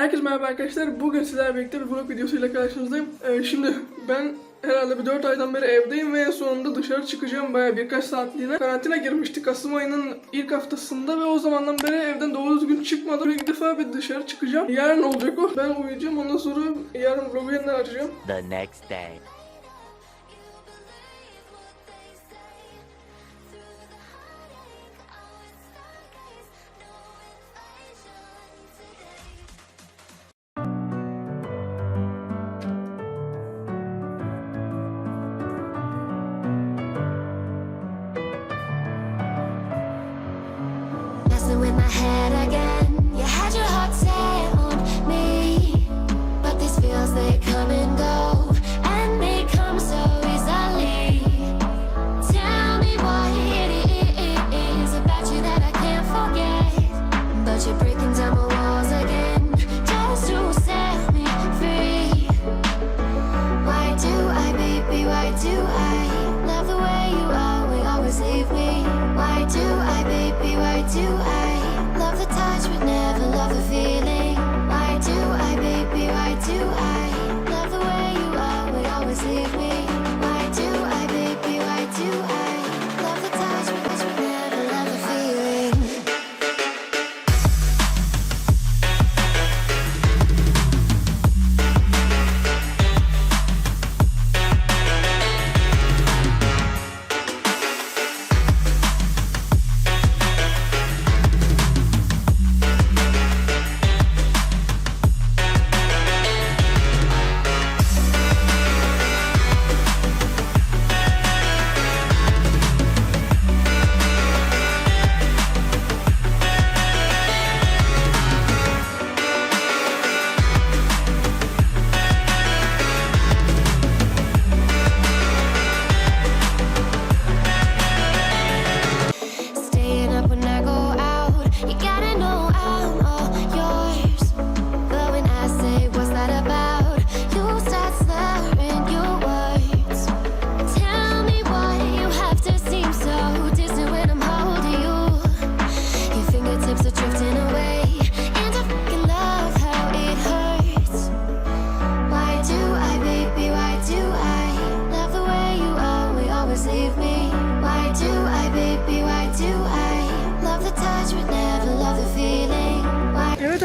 Herkese merhaba arkadaşlar. Bugün sizlerle birlikte bir vlog videosuyla karşınızdayım. Ee, şimdi ben herhalde bir 4 aydan beri evdeyim ve sonunda dışarı çıkacağım. Baya birkaç saatliğine. Karantina girmiştik Kasım ayının ilk haftasında ve o zamandan beri evden doğru düzgün çıkmadım. İlk defa bir dışarı çıkacağım. Yarın olacak o. Ben uyuyacağım. Ondan sonra yarın vlogu yeniden açacağım. the next day.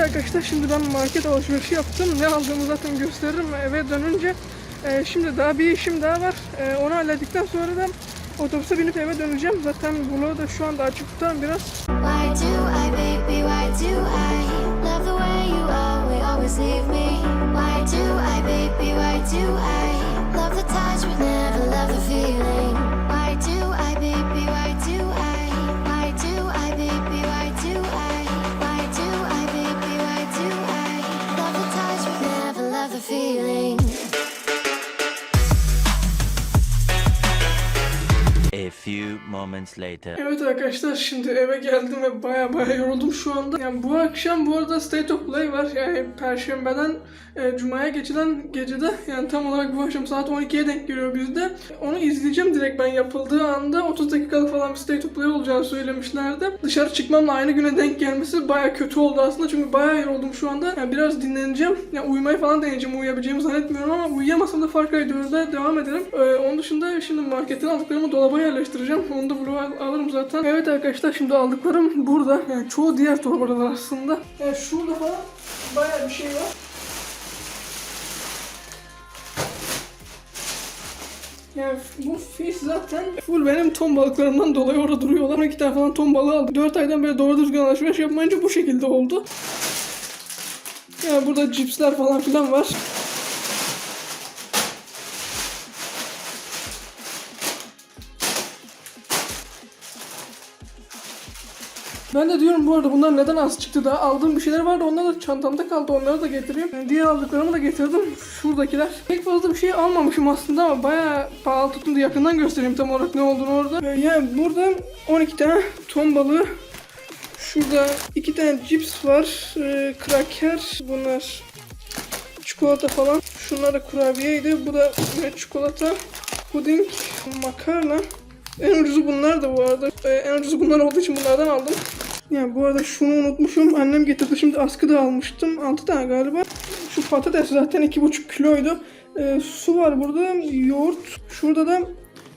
Arkadaşlar şimdi ben market alışverişi yaptım. Ne aldığımı zaten gösteririm eve dönünce. Ee, şimdi daha bir işim daha var. Ee, onu hallettikten sonra da otobüse binip eve döneceğim. Zaten vlogu da şu anda açık tutarım biraz. Why do I, baby? Why do I love the touch but never love the feeling? Few moments later. Evet arkadaşlar şimdi eve geldim ve baya baya yoruldum şu anda. Yani bu akşam bu arada State of Play var. Yani Perşembeden e, Cuma'ya geçilen gecede yani tam olarak bu akşam saat 12'ye denk geliyor bizde. Onu izleyeceğim direkt ben yapıldığı anda 30 dakikalık falan bir State of Play olacağını söylemişlerdi. Dışarı çıkmamla aynı güne denk gelmesi baya kötü oldu aslında çünkü baya yoruldum şu anda. Yani biraz dinleneceğim. Yani uyumayı falan deneyeceğim. Uyuyabileceğimi zannetmiyorum ama uyuyamasam da Far Cry 4'e devam ederim. Ee, onun dışında şimdi marketten aldıklarımı dolaba yerleştireceğim. Onu da vloga al- alırım zaten. Evet arkadaşlar şimdi aldıklarım burada. Yani çoğu diğer torbalar aslında. Yani şurada falan baya bir şey var. Yani bu fiş zaten full benim ton balıklarımdan dolayı orada duruyorlar. 12 tane falan ton balığı aldım. 4 aydan beri doğru düzgün alışveriş yapmayınca bu şekilde oldu. Yani burada cipsler falan filan var. Ben de diyorum bu arada bunlar neden az çıktı daha aldığım bir şeyler vardı onlar da çantamda kaldı onları da getireyim. Diğer aldıklarımı da getirdim şuradakiler. Pek fazla bir şey almamışım aslında ama bayağı pahalı tuttu yakından göstereyim tam olarak ne olduğunu orada. Ee, Yani burada 12 tane ton balığı Şurada iki tane cips var. Ee, kraker. Bunlar çikolata falan. Şunlar da kurabiyeydi. Bu da çikolata. Puding, makarna. En ucuzu bunlar da bu arada. Ee, en ucuzu bunlar olduğu için bunlardan aldım. Yani bu arada şunu unutmuşum. Annem getirdi. Şimdi askıda almıştım. 6 tane galiba. Şu patates zaten 2,5 kiloydu. Ee, su var burada. Yoğurt. Şurada da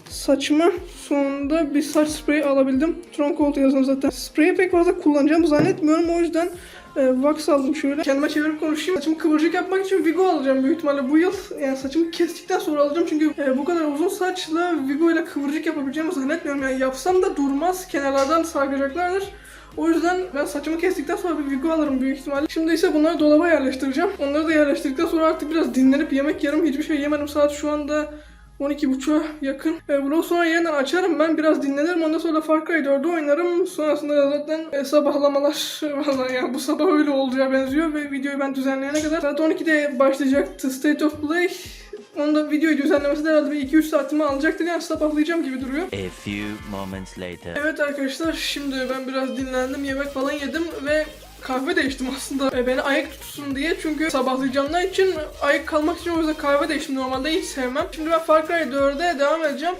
saçıma sonunda bir saç spreyi alabildim. Troncold yazın zaten. Spreyi pek fazla kullanacağımı zannetmiyorum. O yüzden e, wax aldım şöyle. Kendime çevirip konuşayım. Saçımı kıvırcık yapmak için Vigo alacağım büyük ihtimalle bu yıl. Yani saçımı kestikten sonra alacağım. Çünkü e, bu kadar uzun saçla Vigo ile kıvırcık yapabileceğimi zannetmiyorum. Yani yapsam da durmaz. Kenarlardan sarkacaklardır. O yüzden ben saçımı kestikten sonra bir Vigo alırım büyük ihtimalle. Şimdi ise bunları dolaba yerleştireceğim. Onları da yerleştirdikten sonra artık biraz dinlenip yemek yerim. Hiçbir şey yemedim. Saat şu anda 12.30'a yakın. E, bunu sonra yeniden açarım ben biraz dinlenirim. Ondan sonra Far Cry 4'ü oynarım. Sonrasında da zaten e, sabahlamalar valla yani bu sabah öyle olacağı benziyor ve videoyu ben düzenleyene kadar saat 12'de başlayacaktı State of Play. Onda videoyu düzenlemesi de herhalde bir 2-3 saatimi alacaktır yani sabahlayacağım gibi duruyor. A few moments later. Evet arkadaşlar şimdi ben biraz dinlendim yemek falan yedim ve kahve de içtim aslında e, beni ayık tutsun diye çünkü sabahlayacağımlar için ayık kalmak için o yüzden kahve de içtim normalde hiç sevmem. Şimdi ben Far Cry 4'e devam edeceğim.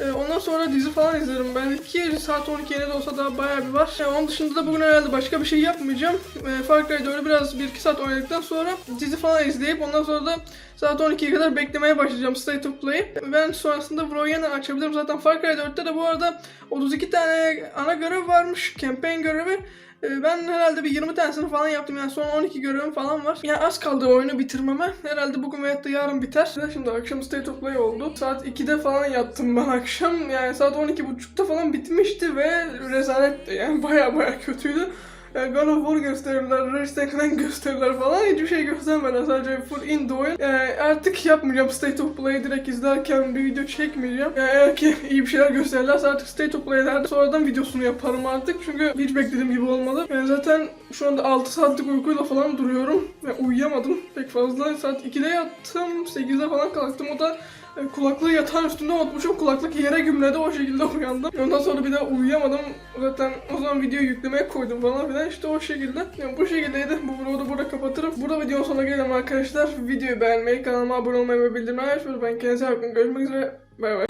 E, Ondan sonra dizi falan izlerim belki saat 12'ye de olsa daha bayağı bir var. E, Onun dışında da bugün herhalde başka bir şey yapmayacağım. E, Far Cry 4'ü biraz 1-2 saat oynadıktan sonra dizi falan izleyip ondan sonra da saat 12'ye kadar beklemeye başlayacağım State of Play'i. Ben sonrasında Bro'yu yeniden açabilirim. Zaten Far Cry 4'te de bu arada 32 tane ana görev varmış. Campaign görevi. Ee, Ben herhalde bir 20 tanesini falan yaptım yani son 12 görevim falan var. Yani az kaldı oyunu bitirmeme. Herhalde bugün veyahut da yarın biter. Şimdi akşam State of Play oldu. Saat 2'de falan yattım ben akşam. Yani saat 12.30'da falan bitmişti ve rezaletti yani baya baya kötüydü. Yani God of War gösterirler, Clank gösterirler falan hiçbir şey göstermeden sadece full indie oyun. Yani artık yapmayacağım State of Play'i direkt izlerken bir video çekmeyeceğim. Yani eğer ki iyi bir şeyler gösterirlerse artık State of Play'lerde sonradan videosunu yaparım artık çünkü hiç beklediğim gibi olmadı. Yani zaten şu anda 6 saatlik uykuyla falan duruyorum ve uyuyamadım pek fazla. Saat 2'de yattım, 8'de falan kalktım o da e, Kulaklığı yatağın üstünde unutmuşum. Kulaklık yere gümledi o şekilde uyandım. Ondan sonra bir daha uyuyamadım. Zaten o zaman videoyu yüklemeye koydum falan filan. İşte o şekilde. Yani bu şekildeydi. Bu vlogu da burada kapatırım. Burada videonun sonuna gelelim arkadaşlar. Videoyu beğenmeyi, kanalıma abone olmayı ve bildirimleri açmayı. Ben kendinize iyi bakın. Görüşmek üzere. Bay bay.